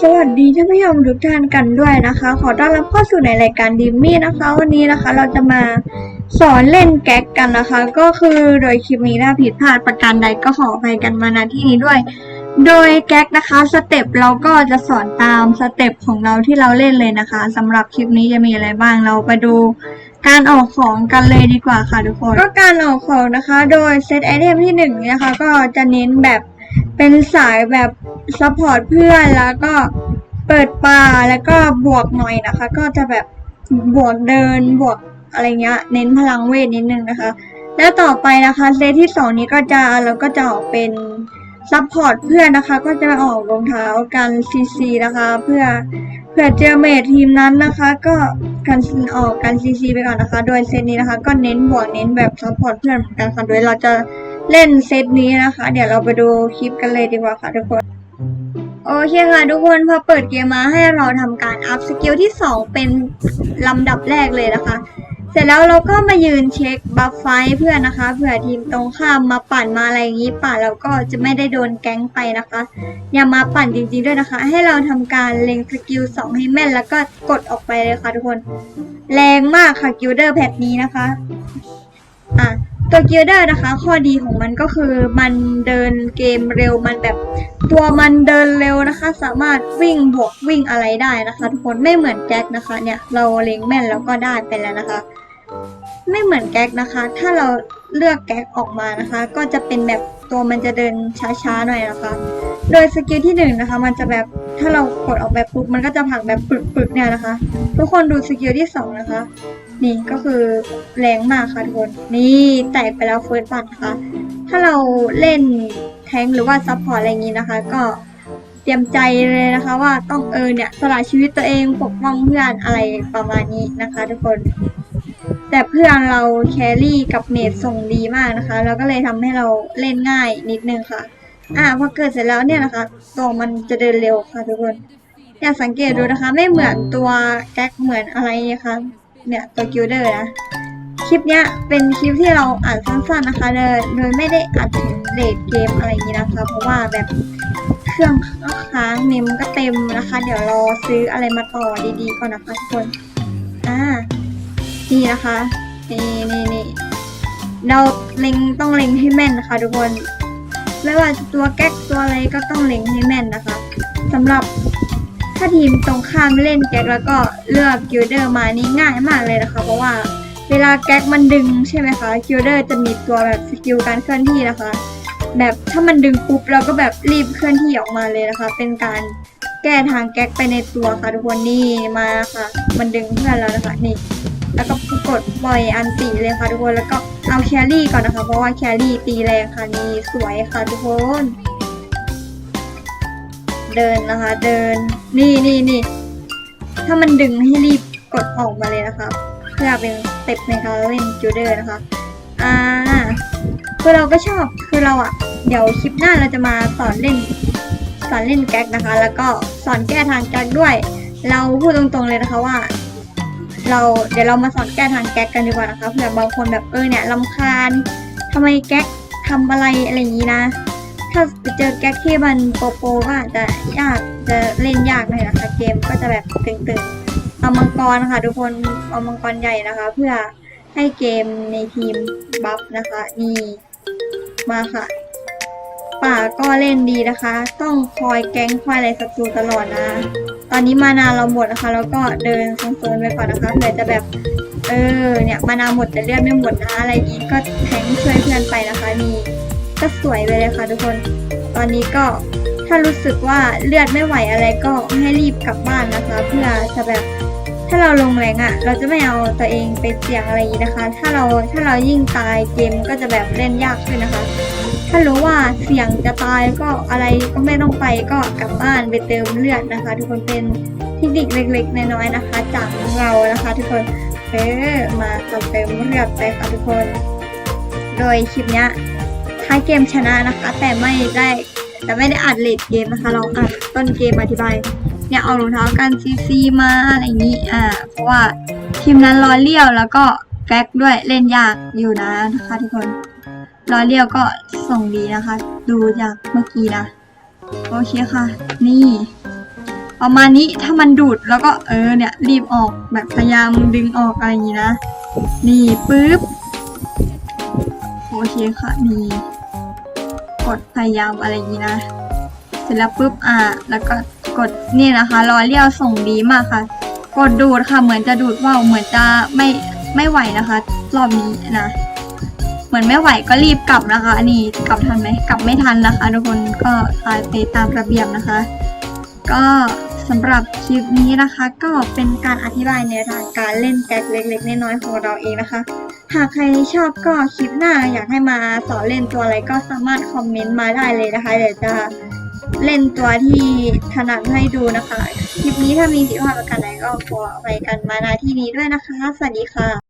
สวัสดีท่านผู้ชมทุกท่านกันด้วยนะคะ ขอต้อนรับเข้าสู่ในรายการดิมมี่นะคะ วันนี้นะคะเราจะมาสอนเล่นแก๊กกันนะคะ ก็คือโดยคลิปนี้ถ้าผิดพลาดประการใดก็ขออภัยกันมาณที่นี้ด้วย โดยแก๊กนะคะสเต็ปเราก็จะสอนตามสเต็ปของเราที่เราเล่นเลยนะคะสำหรับคลิปนี้จะมีอะไรบ้างเราไปดูการออกของกันเลยดีกว่าค่ะทุกคนก็การออกของนะคะ โดยเซตไอเทมที่หนึ่งนะคะ ก็จะเน้นแบบ เป็นสายแบบซัพพอร์ตเพื่อนแล้วก็เปิดป่าแล้วก็บวกหน่อยนะคะ ก็จะแบบบวกเดินบวกอะไรเงี้ย เน้นพลังเวทนิดนึงนะคะ แล้วต่อไปนะคะเซตที่สองนี้ก็จะเราก็จะออกเป็นซัพพอร์ตเพื่อนนะคะ ก็จะออกรองเท้ากันซีซีนะคะ เพื่อเพื่อเจอเมททีมนั้นนะคะ ก็กันออกกันซีซีไปก่อนนะคะ โดยเซตนี้นะคะ ก็เน้นบวกเน้นแบบซัพพอร์ตเพื่อนเหมือนกันค่ะโดยเราจะ เล่นเซตนี้นะคะ เดี๋ยวเราไปดูคลิปกันเลยดีกว่าค่ะทุกคน โอเคค่ะทุกคนพอเปิดเกมมาให้เราทำการอัพสกิลที่ 2 เป็นลำดับแรกเลยนะคะ เสร็จแล้วเราก็มายืนเช็คบัฟไฟเพื่อนนะคะเผื่อทีมตรงข้ามมาปั่นมาอะไรอย่างนี้ปั่นเราก็จะไม่ได้โดนแก๊งไปนะคะ อย่ามาปั่นจริงๆด้วยนะคะ ให้เราทำการเล็งสกิลสองให้แม่นแล้วก็กดออกไปเลยค่ะทุกคน แรงมากค่ะกิลเดอร์แพทนี้นะคะอะ ตัวเกิลเดอร์นะคะ ข้อดีของมันก็คือมันเดินเกมเร็วมันแบบ ตัวมันเดินเร็วนะคะ สามารถวิ่งบวกวิ่งอะไรได้นะคะ ทุกคนไม่เหมือนแก๊กนะคะ เนี่ยเราเล็งแม่นแล้วก็ได้ไปแล้วนะคะ ไม่เหมือนแก๊กนะคะ ถ้าเราเลือกแก๊กออกมานะคะ ก็จะเป็นแบบตัวมันจะเดินช้าๆหน่อยนะคะ โดยสกิลที่หนึ่งนะคะ มันจะแบบ ถ้าเรากดออกแบบปุ๊บมันก็จะผักแบบปึกๆเนี่ยนะคะ ทุกคนดูสกิลที่สองนะคะ นี่ก็คือแรงมากค่ะทุกคน นี่แตกไปแล้วเฟิร์สบัตนะคะถ้าเราเล่นแทงหรือว่าซัพพอร์ตอะไรอย่างนี้นะคะ ก็เตรียมใจเลยนะคะ ว่าต้องเออเนี่ยสละชีวิตตัวเองปกป้องเพื่อนอะไรประมาณนี้นะคะ ทุกคนแต่เพื่อนเราแครี่กับเมดส่งดีมากนะคะ แล้วก็เลยทำให้เราเล่นง่ายนิดนึงค่ะ อ่าพอเกิดเสร็จแล้วเนี่ยนะคะ ตัวมันจะเดินเร็วค่ะทุกคนอยากสังเกตดูนะคะ ไม่เหมือนตัวแก๊กเหมือนอะไรนะคะเนี่ยตัวกิลเดอร์นะ คลิปเนี้ยเป็นคลิปที่เราอ่านสั้นๆนะคะโดยโดยไม่ได้อัดถึงเลดเกมอะไรอย่างนี้นะคะ เพราะว่าแบบเครื่องค้างเมมก็เต็มนะคะ เดี๋ยวรอซื้ออะไรมาต่อดีๆก่อนนะคะทุกคนอ่านี่นะคะนี่นี่นี่เราเล็งต้องเล็งให้แม่นนะคะทุกคน ไม่ว่าตัวแก๊กตัวอะไรก็ต้องเล็งให้แม่นนะคะสำหรับถ้าทีมตรงข้ามเล่นแก๊กแล้วก็เลือกกิลเดอร์มานี่ง่ายมากเลยนะคะ เพราะว่าเวลาแก๊กมันดึงใช่ไหมคะกิลเดอร์จะมีตัวแบบสกิลการเคลื่อนที่นะคะ แบบถ้ามันดึงปุ๊บเราก็แบบรีบเคลื่อนที่ออกมาเลยนะคะ เป็นการแก้ทางแก๊กไปในตัวค่ะทุกคนนี่มาค่ะ มันดึงเพื่อนแล้วนะคะนี่ แล้วก็กดปล่อยอันตีเลยค่ะทุกคนแล้วก็ เอาแครี่ก่อนนะคะ เพราะว่าแครี่ตีแรงค่ะนี่สวยค่ะทุกคน เดินนะคะ เดิน นี่นี่นี่ถ้ามันดึงให้รีบกดออกมาเลยนะคะเพื่อเป็นสเต็ปในการเล่นจูเดอร์นะคะ อ่าคือเราก็ชอบคือเราอะเดี๋ยวคลิปหน้าเราจะมาสอนเล่น สอนเล่นแก๊กนะคะ แล้วก็สอนแก้ทางแก๊กด้วย เราพูดตรงๆเลยนะคะว่า เราเดี๋ยวเรามาสอนแก้ทางแก๊กกันดีกว่านะคะเผื่อบางคนแบบเออเนี่ยลำคาญทำไมแก๊กทำอะไรอะไรอย่างนี้นะ ถ้าไปเจอแก๊กที่มันโปโปก็อาจจะยากจะเล่นยากหน่อยนะคะเกมก็จะแบบตึงๆเอามังกรนะคะทุกคนเอามังกรใหญ่นะคะ เพื่อให้เกมในทีมบัฟนะคะนี่มาค่ะ ป่าก็เล่นดีนะคะ ต้องคอยแก๊งคอยอะไรศัตรูตลอดนะ ตอนนี้มานาเราหมดนะคะ แล้วก็เดินโซนไปก่อนนะคะเผื่อจะแบบ เออ เนี่ยมานาหมดแต่เลือดไม่หมดนะอะไรอย่างนี้ก็แทงช่วยเพื่อนไปนะคะนี่ก็สวยไปเลยค่ะทุกคน ตอนนี้ก็ถ้ารู้สึกว่าเลือดไม่ไหวอะไรก็ให้รีบกลับบ้านนะคะ เพื่อจะแบบถ้าเราลงแรงอะ่ะ เราจะไม่เอาตัวเองไปเสี่ยงอะไรอย่างนี้นะคะ ถ้าเราถ้าเรายิ่งตายเกมก็จะแบบเล่นยากขึ้นนะคะ ถ้ารู้ว่าเสี่ยงจะตายก็อะไรก็ไม่ต้องไปก็กลับบ้านไปเติมเลือดนะคะ ทุกคนเป็นเทคนิคเล็กๆน้อยๆนะคะ จากเรานะคะ ทุกคนเออมาเติมเลือดไปค่ะทุกคน โดยคลิปเนี้ยท้ายเกมชนะนะคะ แต่ไม่ได้แต่ไม่ได้อัดเลดเกมนะคะ เราอัดต้นเกมอธิบายเนี่ยเอารองเท้ากันซีซีมาอะไรอย่างนี้อ่าเพราะว่าทีมนั้นรอเลี้ยวแล้วก็แก๊กด้วยเล่นยากอยู่นะนะคะทุกคน รอยเลี้ยวก็ส่งดีนะคะ ดูจากเมื่อกี้นะ โอเคค่ะ นี่ ประมาณนี้ถ้ามันดูดแล้วก็เออเนี่ย รีบออกแบบพยายามดึงออกอะไรอย่างนี้นะ นี่ปึ๊บ โอเคค่ะ นี่ กดพยายามอะไรอย่างนี้นะ เสร็จแล้วปุ๊บอ่าแล้วก็กดนี่นะคะรอยเลี้ยวส่งดีมากค่ะ กดดูดค่ะ เหมือนจะดูดว่าวเหมือนจะไม่ไม่ไหวนะคะ รอบนี้นะ เหมือนไม่ไหวก็รีบกลับนะคะ อันนี้กลับทันไหมกลับไม่ทันนะคะทุกคนก็ตายไปตามระเบียบนะคะ ก็สำหรับคลิปนี้นะคะก็เป็นการอธิบายในทางการเล่นแก๊กเล็ก ๆ น้อยๆของเราเองนะคะ หากใครชอบก็คลิปหน้าอยากให้มาสอนเล่นตัวอะไรก็สามารถคอมเมนต์มาได้เลยนะคะเดี๋ยวจะเล่นตัวที่ถนัดให้ดูนะคะ คลิปนี้ถ้ามีผิดพลาดประการใดก็ขออภัยกันมาณที่นี้ด้วยนะคะ สวัสดีค่ะ